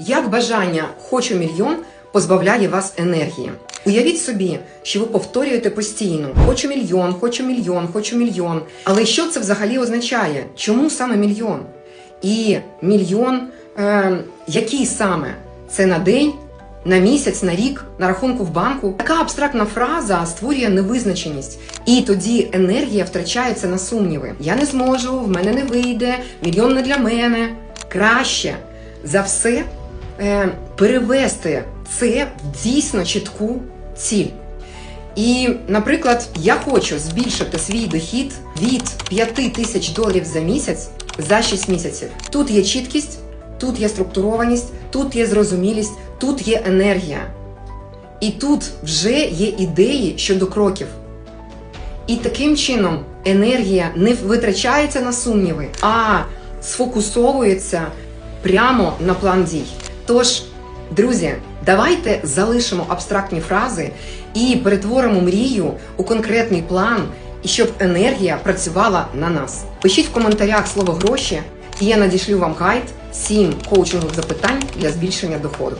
Як бажання хочу мільйон позбавляє вас енергії? Уявіть собі, що ви повторюєте постійно: хочу мільйон, хочу мільйон, хочу мільйон. Але що це взагалі означає? Чому саме мільйон? І мільйон, е, який саме? Це на день, на місяць, на рік, на рахунку в банку. Така абстрактна фраза створює невизначеність, і тоді енергія втрачається на сумніви. Я не зможу, в мене не вийде, мільйон не для мене. Краще за все перевести це в дійсно чітку ціль. І, наприклад, я хочу збільшити свій дохід від 5 тисяч доларів за місяць за 6 місяців. Тут є чіткість, тут є структурованість, тут є зрозумілість, тут є енергія. І тут вже є ідеї щодо кроків. І таким чином енергія не витрачається на сумніви, а сфокусовується прямо на план дій. Тож, друзі, давайте залишимо абстрактні фрази і перетворимо мрію у конкретний план, і щоб енергія працювала на нас. Пишіть в коментарях слово гроші, і я надішлю вам гайд 7 коучингових запитань для збільшення доходу.